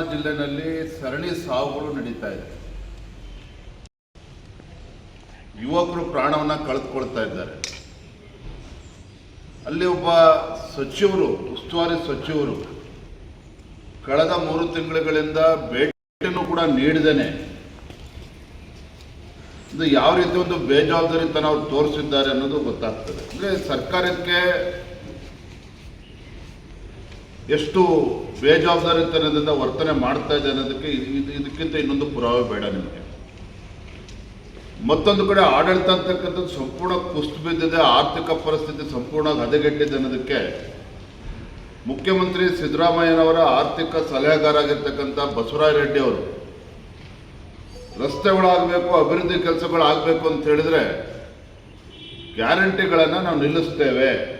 ಜಿಲ್ಲೆನಲ್ಲಿ ಸರಣಿ ಸಾವುಗಳು ನಡೀತಾ ಇದೆ. ಯುವಕರು ಪ್ರಾಣವನ್ನ ಕಳೆದುಕೊಳ್ತಾ ಇದ್ದಾರೆ. ಅಲ್ಲಿ ಒಬ್ಬ ಸಚಿವರು, ಉಸ್ತುವಾರಿ ಸಚಿವರು ಕಳೆದ ಮೂರು ತಿಂಗಳುಗಳಿಂದ ಭೇಟಿಯನ್ನು ಕೂಡ ನೀಡಿದ್ದೇನೆ. ಇದು ಯಾವ ರೀತಿ ಒಂದು ಬೇಜವಾಬ್ದಾರಿತನ ಅವ್ರು ತೋರಿಸಿದ್ದಾರೆ ಅನ್ನೋದು ಗೊತ್ತಾಗ್ತದೆ. ಅಂದ್ರೆ ಸರ್ಕಾರಕ್ಕೆ ಎಷ್ಟು ಬೇಜವಾಬ್ದಾರಿತನದಿಂದ ವರ್ತನೆ ಮಾಡ್ತಾ ಇದೆ ಅನ್ನೋದಕ್ಕೆ ಇದು- ಇದು- ಇದಕ್ಕಿಂತ ಇನ್ನೊಂದು ಪುರಾವೆ ಬೇಡ ನಿಮಗೆ. ಮತ್ತೊಂದು ಕಡೆ ಆಡಳಿತ ಅಂತಕ್ಕಂಥದ್ದು ಸಂಪೂರ್ಣ ಕುಸ್ತು ಬಿದ್ದಿದೆ, ಆರ್ಥಿಕ ಪರಿಸ್ಥಿತಿ ಸಂಪೂರ್ಣ ಹದಗೆಟ್ಟಿದೆ ಅನ್ನೋದಕ್ಕೆ ಮುಖ್ಯಮಂತ್ರಿ ಸಿದ್ದರಾಮಯ್ಯನವರ ಆರ್ಥಿಕ ಸಲಹೆಗಾರ ಆಗಿರ್ತಕ್ಕಂಥ ಬಸವರಾಯ ರೆಡ್ಡಿ ಅವರು, ರಸ್ತೆಗಳಾಗಬೇಕು, ಅಭಿವೃದ್ಧಿ ಕೆಲಸಗಳಾಗಬೇಕು ಅಂತ ಹೇಳಿದ್ರೆ ಗ್ಯಾರಂಟಿಗಳನ್ನು ನಾವು ನಿಲ್ಲಿಸ್ತೇವೆ.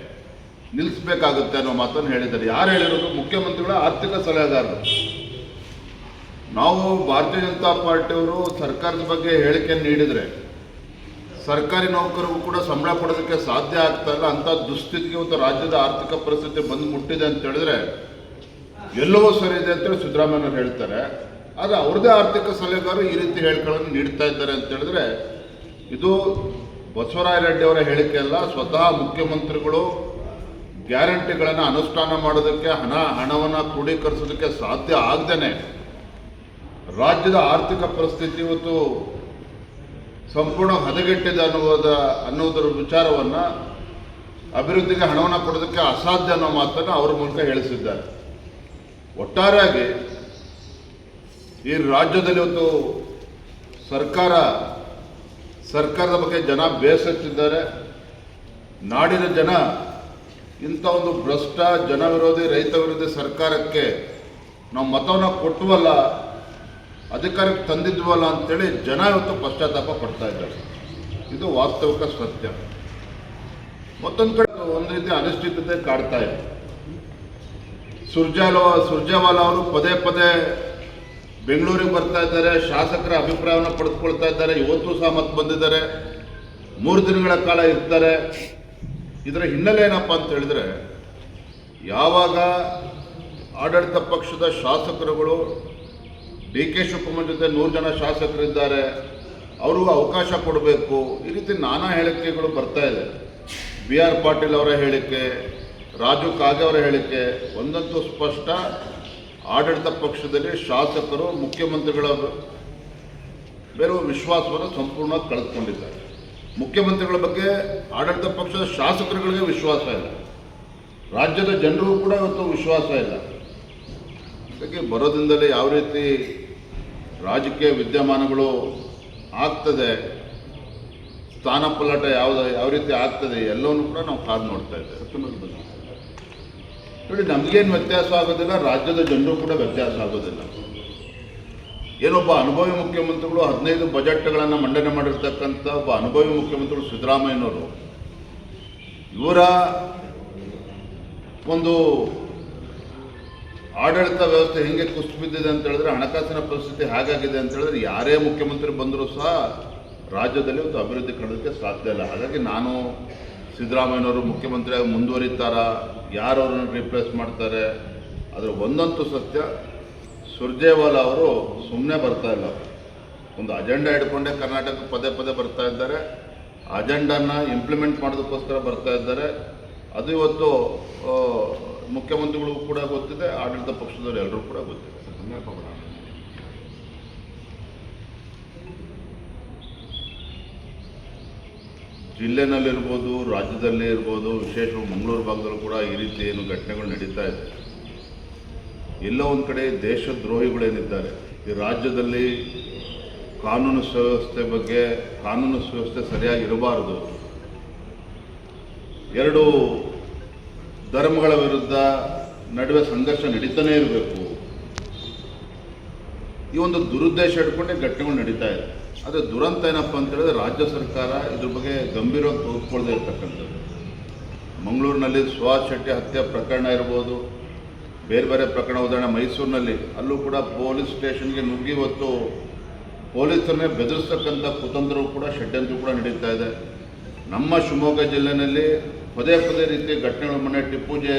ನಿಲ್ಲಿಸಬೇಕಾಗುತ್ತೆ ಅನ್ನೋ ಮಾತನ್ನು ಹೇಳಿದ್ದಾರೆ. ಯಾರು ಹೇಳಿರೋದು? ಮುಖ್ಯಮಂತ್ರಿಗಳ ಆರ್ಥಿಕ ಸಲಹೆಗಾರರು. ನಾವು ಭಾರತೀಯ ಜನತಾ ಪಾರ್ಟಿಯವರು ಸರ್ಕಾರದ ಬಗ್ಗೆ ಹೇಳಿಕೆ ನೀಡಿದರೆ ಸರ್ಕಾರಿ ನೌಕರರು ಕೂಡ ಸಂಬಳ ಪಡೋದಕ್ಕೆ ಸಾಧ್ಯ ಆಗ್ತಾ ಇಲ್ಲ. ಅಂತ ದುಸ್ಥಿತಿಗೆ ಒಂದು ರಾಜ್ಯದ ಆರ್ಥಿಕ ಪರಿಸ್ಥಿತಿ ಬಂದು ಮುಟ್ಟಿದೆ ಅಂತ ಹೇಳಿದ್ರೆ ಎಲ್ಲವೂ ಸರಿ ಇದೆ ಅಂತೇಳಿ ಸಿದ್ದರಾಮಯ್ಯವ್ರು ಹೇಳ್ತಾರೆ. ಆದರೆ ಅವ್ರದ್ದೇ ಆರ್ಥಿಕ ಸಲಹೆಗಾರರು ಈ ರೀತಿ ಹೇಳಿಕೆಗಳನ್ನು ನೀಡ್ತಾ ಇದ್ದಾರೆ ಅಂತ ಹೇಳಿದ್ರೆ ಇದು ಬಸವರಾಯ ರೆಡ್ಡಿ ಅವರ ಹೇಳಿಕೆ ಅಲ್ಲ. ಸ್ವತಃ ಮುಖ್ಯಮಂತ್ರಿಗಳು ಗ್ಯಾರಂಟಿಗಳನ್ನು ಅನುಷ್ಠಾನ ಮಾಡೋದಕ್ಕೆ, ಹಣ, ಹಣವನ್ನು ಕ್ರೋಢೀಕರಿಸೋದಕ್ಕೆ ಸಾಧ್ಯ ಆಗದೇನೆ. ರಾಜ್ಯದ ಆರ್ಥಿಕ ಪರಿಸ್ಥಿತಿ ಇವತ್ತು ಸಂಪೂರ್ಣ ಹದಗೆಟ್ಟಿದೆ ಅನ್ನುವುದ ಅನ್ನೋದರ ವಿಚಾರವನ್ನು ಅಭಿವೃದ್ಧಿಗೆ ಹಣವನ್ನು ಕೊಡೋದಕ್ಕೆ ಅಸಾಧ್ಯ ಅನ್ನೋ ಮಾತನ್ನು ಅವರ ಮೂಲಕ ಹೇಳಿಸಿದ್ದಾರೆ. ಒಟ್ಟಾರೆಯಾಗಿ ಈ ರಾಜ್ಯದಲ್ಲಿ ಇವತ್ತು ಸರ್ಕಾರ, ಸರ್ಕಾರದ ಬಗ್ಗೆ ಜನ ಬೇಸತ್ತಿದ್ದಾರೆ. ನಾಡಿನ ಜನ ಇಂಥ ಒಂದು ಭ್ರಷ್ಟ ಜನವಿರೋಧಿ ರೈತ ವಿರೋಧಿ ಸರ್ಕಾರಕ್ಕೆ ನಾವು ಮತವನ್ನು ಕೊಟ್ಟುವಲ್ಲ, ಅಧಿಕಾರಕ್ಕೆ ತಂದಿದ್ವಲ್ಲ ಅಂತೇಳಿ ಜನ ಇವತ್ತು ಪಶ್ಚಾತ್ತಾಪ ಪಡ್ತಾ ಇದ್ದಾರೆ. ಇದು ವಾಸ್ತವಿಕ ಸತ್ಯ. ಮತ್ತೊಂದು ಕಡೆ ಒಂದು ರೀತಿ ಅನಿಶ್ಚಿತತೆ ಕಾಡ್ತಾ ಇದೆ. ಸುರ್ಜಾಲ, ಸುರ್ಜೇವಾಲ ಅವರು ಪದೇ ಪದೇ ಬೆಂಗಳೂರಿಗೆ ಬರ್ತಾ ಇದ್ದಾರೆ, ಶಾಸಕರ ಅಭಿಪ್ರಾಯವನ್ನು ಪಡೆದುಕೊಳ್ತಾ ಇದ್ದಾರೆ. ಇವತ್ತು ಸಹ ಮತ್ತೆ ಬಂದಿದ್ದಾರೆ. ಮೂರು ದಿನಗಳ ಕಾಲ ಇರ್ತಾರೆ. ಇದರ ಹಿನ್ನೆಲೆ ಏನಪ್ಪ ಅಂತ ಹೇಳಿದ್ರೆ, ಯಾವಾಗ ಆಡಳಿತ ಪಕ್ಷದ ಶಾಸಕರುಗಳು ಡಿ ಕೆ ಶಿವಕುಮಾರ್ ಜೊತೆ ನೂರು ಜನ ಶಾಸಕರಿದ್ದಾರೆ, ಅವ್ರಿಗೂ ಅವಕಾಶ ಕೊಡಬೇಕು. ಈ ರೀತಿ ನಾನಾ ಹೇಳಿಕೆಗಳು ಬರ್ತಾ ಇದೆ. ಬಿ ಆರ್ ಪಾಟೀಲ್ ಅವರ ಹೇಳಿಕೆ, ರಾಜು ಕಾಗೆ ಅವರ ಹೇಳಿಕೆ, ಒಂದಂತೂ ಸ್ಪಷ್ಟ, ಆಡಳಿತ ಪಕ್ಷದಲ್ಲಿ ಶಾಸಕರು, ಮುಖ್ಯಮಂತ್ರಿಗಳ ಬೇರೆ ವಿಶ್ವಾಸವನ್ನು ಸಂಪೂರ್ಣ ಕಳೆದುಕೊಂಡಿದ್ದಾರೆ. ಮುಖ್ಯಮಂತ್ರಿಗಳ ಬಗ್ಗೆ ಆಡಳಿತ ಪಕ್ಷದ ಶಾಸಕರುಗಳಿಗೆ ವಿಶ್ವಾಸ ಇಲ್ಲ. ರಾಜ್ಯದ ಜನರಿಗೂ ಕೂಡ ಇವತ್ತು ವಿಶ್ವಾಸ ಇಲ್ಲ. ಅದಕ್ಕೆ ಬರೋದಿಂದಲೇ ಯಾವ ರೀತಿ ರಾಜಕೀಯ ವಿದ್ಯಮಾನಗಳು ಆಗ್ತದೆ, ಸ್ಥಾನ ಪಲ್ಲಟ ಯಾವ್ದು, ಯಾವ ರೀತಿ ಆಗ್ತದೆ, ಎಲ್ಲವನ್ನು ಕೂಡ ನಾವು ಕಾದು ನೋಡ್ತಾ ಇದ್ದೇವೆ. ನೋಡಿ, ನಮಗೇನು ವ್ಯತ್ಯಾಸ ಆಗೋದಿಲ್ಲ, ರಾಜ್ಯದ ಜನರು ಕೂಡ ವ್ಯತ್ಯಾಸ ಆಗೋದಿಲ್ಲ. ಏನೊಬ್ಬ ಅನುಭವಿ ಮುಖ್ಯಮಂತ್ರಿಗಳು ಹದಿನೈದು ಬಜೆಟ್ಗಳನ್ನು ಮಂಡನೆ ಮಾಡಿರ್ತಕ್ಕಂಥ ಒಬ್ಬ ಅನುಭವಿ ಮುಖ್ಯಮಂತ್ರಿಗಳು ಸಿದ್ದರಾಮಯ್ಯನವರು. ಇವರ ಒಂದು ಆಡಳಿತ ವ್ಯವಸ್ಥೆ ಹೆಂಗೆ ಕುಸ್ತು ಬಿದ್ದಿದೆ ಅಂತ ಹೇಳಿದ್ರೆ ಹಣಕಾಸಿನ ಪರಿಸ್ಥಿತಿ ಹಾಗಾಗಿದೆ ಅಂತ ಹೇಳಿದ್ರೆ ಯಾರೇ ಮುಖ್ಯಮಂತ್ರಿ ಬಂದರೂ ಸಹ ರಾಜ್ಯದಲ್ಲಿ ಒಂದು ಅಭಿವೃದ್ಧಿ ಕಾಣೋದಕ್ಕೆ ಸಾಧ್ಯ ಇಲ್ಲ. ಹಾಗಾಗಿ ನಾನು ಸಿದ್ದರಾಮಯ್ಯನವರು ಮುಖ್ಯಮಂತ್ರಿಯಾಗಿ ಮುಂದುವರಿತಾರಾ ಯಾರು ಅವ್ರನ್ನ ರಿಪ್ಲೇಸ್ ಮಾಡ್ತಾರೆ, ಅದರ ಒಂದಂತೂ ಸತ್ಯ. ಸುರ್ಜೇವಾಲಾ ಅವರು ಸುಮ್ಮನೆ ಬರ್ತಾ ಇಲ್ಲ. ಒಂದು ಅಜೆಂಡಾ ಹಿಡ್ಕೊಂಡೇ ಕರ್ನಾಟಕ ಪದೇ ಪದೇ ಬರ್ತಾ ಇದ್ದಾರೆ. ಅಜೆಂಡಾನ ಇಂಪ್ಲಿಮೆಂಟ್ ಮಾಡೋದಕ್ಕೋಸ್ಕರ ಬರ್ತಾ ಇದ್ದಾರೆ. ಅದು ಇವತ್ತು ಮುಖ್ಯಮಂತ್ರಿಗಳಿಗೂ ಕೂಡ ಗೊತ್ತಿದೆ, ಆಡಳಿತ ಪಕ್ಷದವರು ಎಲ್ಲರೂ ಕೂಡ ಗೊತ್ತಿದೆ. ಜಿಲ್ಲೆನಲ್ಲಿರ್ಬೋದು, ರಾಜ್ಯದಲ್ಲೇ ಇರ್ಬೋದು, ವಿಶೇಷವಾಗಿ ಮಂಗಳೂರು ಭಾಗದಲ್ಲೂ ಕೂಡ ಈ ರೀತಿ ಏನು ಘಟನೆಗಳು ನಡೀತಾ ಇದೆ. ಎಲ್ಲೋ ಒಂದು ಕಡೆ ದೇಶದ್ರೋಹಿಗಳೇನಿದ್ದಾರೆ. ಈ ರಾಜ್ಯದಲ್ಲಿ ಕಾನೂನು ಸುವ್ಯವಸ್ಥೆ ಬಗ್ಗೆ ಕಾನೂನು ಸುವ್ಯವಸ್ಥೆ ಸರಿಯಾಗಿ ಇರಬಾರದು. ಎರಡು ಧರ್ಮಗಳ ವಿರುದ್ಧ ನಡುವೆ ಸಂಘರ್ಷ ನಡೀತಾನೇ ಇರಬೇಕು. ಈ ಒಂದು ದುರುದ್ದೇಶ ಇಟ್ಕೊಂಡೇ ಘಟನೆಗಳು ನಡೀತಾ ಇದೆ. ಆದರೆ ದುರಂತ ಏನಪ್ಪ ಅಂತ ಹೇಳಿದ್ರೆ ರಾಜ್ಯ ಸರ್ಕಾರ ಇದ್ರ ಬಗ್ಗೆ ಗಂಭೀರವಾಗಿ ತೋರಿಸ್ಕೊಳ್ಳದೆ ಇರ್ತಕ್ಕಂಥದ್ದು. ಮಂಗಳೂರಿನಲ್ಲಿ ಸುಹಾಸ್ ಶೆಟ್ಟಿ ಹತ್ಯೆ ಪ್ರಕರಣ ಇರ್ಬೋದು. ಬೇರೆ ಬೇರೆ ಪ್ರಕರಣ ಉದಾಹರಣೆ ಮೈಸೂರಿನಲ್ಲಿ, ಅಲ್ಲೂ ಕೂಡ ಪೊಲೀಸ್ ಸ್ಟೇಷನ್ಗೆ ನುಗ್ಗಿ ಹೊತ್ತು ಪೊಲೀಸರನ್ನೇ ಬೆದರಿಸ್ತಕ್ಕಂಥ ಕುತಂತ್ರವು ಕೂಡ ಷಡ್ಯಂತ್ರ ಕೂಡ ನಡೀತಾ ಇದೆ. ನಮ್ಮ ಶಿವಮೊಗ್ಗ ಜಿಲ್ಲೆಯಲ್ಲಿ ಪದೇ ಪದೇ ರೀತಿ ಘಟನೆಗಳು ಮೊನ್ನೆ ಟಿಪ್ಪುಜೆ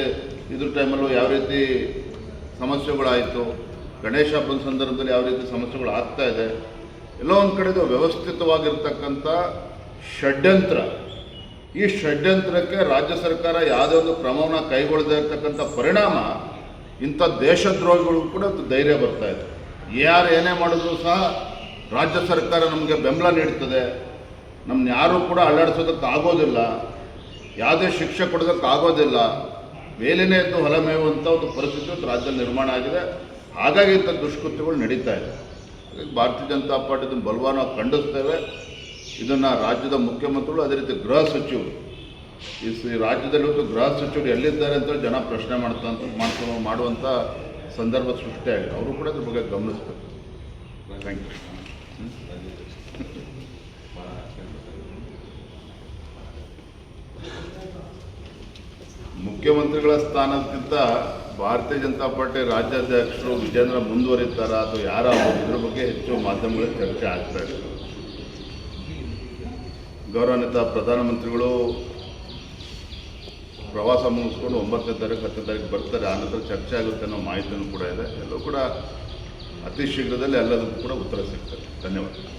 ಇದ್ರ ಟೈಮಲ್ಲೂ ಯಾವ ರೀತಿ ಸಮಸ್ಯೆಗಳಾಯಿತು, ಗಣೇಶ ಹಬ್ಬದ ಸಂದರ್ಭದಲ್ಲಿ ಯಾವ ರೀತಿ ಸಮಸ್ಯೆಗಳು ಆಗ್ತಾ ಇದೆ, ಎಲ್ಲೋ ಒಂದು ಕಡೆದು ವ್ಯವಸ್ಥಿತವಾಗಿರ್ತಕ್ಕಂಥ ಷಡ್ಯಂತ್ರ. ಈ ಷಡ್ಯಂತ್ರಕ್ಕೆ ರಾಜ್ಯ ಸರ್ಕಾರ ಯಾವುದೇ ಒಂದು ಕ್ರಮವನ್ನು ಕೈಗೊಳ್ಳದೇ ಇರತಕ್ಕಂಥ ಪರಿಣಾಮ ಇಂಥ ದೇಶದ್ರೋಹಿಗಳು ಕೂಡ ಧೈರ್ಯ ಬರ್ತಾ ಇದೆ. ಯಾರು ಏನೇ ಮಾಡಿದ್ರು ಸಹ ರಾಜ್ಯ ಸರ್ಕಾರ ನಮಗೆ ಬೆಂಬಲ ನೀಡ್ತದೆ. ನಮ್ಮನ್ನ ಯಾರೂ ಕೂಡ ಅಲ್ಲಾಡಿಸೋದಕ್ಕೆ ಆಗೋದಿಲ್ಲ. ಯಾವುದೇ ಶಿಕ್ಷೆ ಕೊಡೋದಕ್ಕೆ ಆಗೋದಿಲ್ಲ. ಮೇಲಿನೇ ಎದ್ದು ಹೊಲ ಮೇಯುವಂಥ ಒಂದು ಪರಿಸ್ಥಿತಿ ರಾಜ್ಯ ನಿರ್ಮಾಣ ಆಗಿದೆ. ಹಾಗಾಗಿ ಇಂಥ ದುಷ್ಕೃತ್ಯಗಳು ನಡೀತಾ ಇದೆ. ಭಾರತೀಯ ಜನತಾ ಪಾರ್ಟಿ ಇದನ್ನು ಬಲವಾನ ಖಂಡಿಸ್ತೇವೆ. ಇದನ್ನು ರಾಜ್ಯದ ಮುಖ್ಯಮಂತ್ರಿಗಳು ಅದೇ ರೀತಿ ಗೃಹ ಸಚಿವರು ಈ ರಾಜ್ಯದಲ್ಲೂ ಗೃಹ ಸಚಿವರು ಎಲ್ಲಿದ್ದಾರೆ ಅಂತ ಜನ ಪ್ರಶ್ನೆ ಮಾಡ್ತಾ ಮಾಡ್ಕೊಂಡು ಮಾಡುವಂಥ ಸಂದರ್ಭ ಸೃಷ್ಟಿಯಾಗಿದೆ ಅವರು ಕೂಡ ಅದ್ರ ಬಗ್ಗೆ ಗಮನಿಸ್ಬೇಕು. ಥ್ಯಾಂಕ್ ಯು ಮುಖ್ಯಮಂತ್ರಿಗಳ ಸ್ಥಾನಕ್ಕಿಂತ ಭಾರತೀಯ ಜನತಾ ಪಾರ್ಟಿ ರಾಜ್ಯಾಧ್ಯಕ್ಷರು ವಿಜೇಂದ್ರ ಮುಂದುವರಿತಾರ ಅಥವಾ ಯಾರ ಇದ್ರ ಬಗ್ಗೆ ಹೆಚ್ಚು ಮಾಧ್ಯಮಗಳಲ್ಲಿ ಚರ್ಚೆ ಆಗ್ತಾ ಇದೆ. ಗೌರವಾನ್ವಿತ ಪ್ರಧಾನಮಂತ್ರಿಗಳು ಪ್ರವಾಸ ಮುಗಿಸ್ಕೊಂಡು ಒಂಬತ್ತನೇ ತಾರೀಕು, ಹತ್ತನೇ ತಾರೀಕು ಬರ್ತಾರೆ. ಆ ನಂತರ ಚರ್ಚೆ ಆಗುತ್ತೆ ಅನ್ನೋ ಮಾಹಿತಿಯೂ ಕೂಡ ಇದೆ. ಎಲ್ಲೂ ಕೂಡ ಅತಿ ಶೀಘ್ರದಲ್ಲಿ ಎಲ್ಲದಕ್ಕೂ ಕೂಡ ಉತ್ತರ ಸಿಗ್ತದೆ. ಧನ್ಯವಾದ.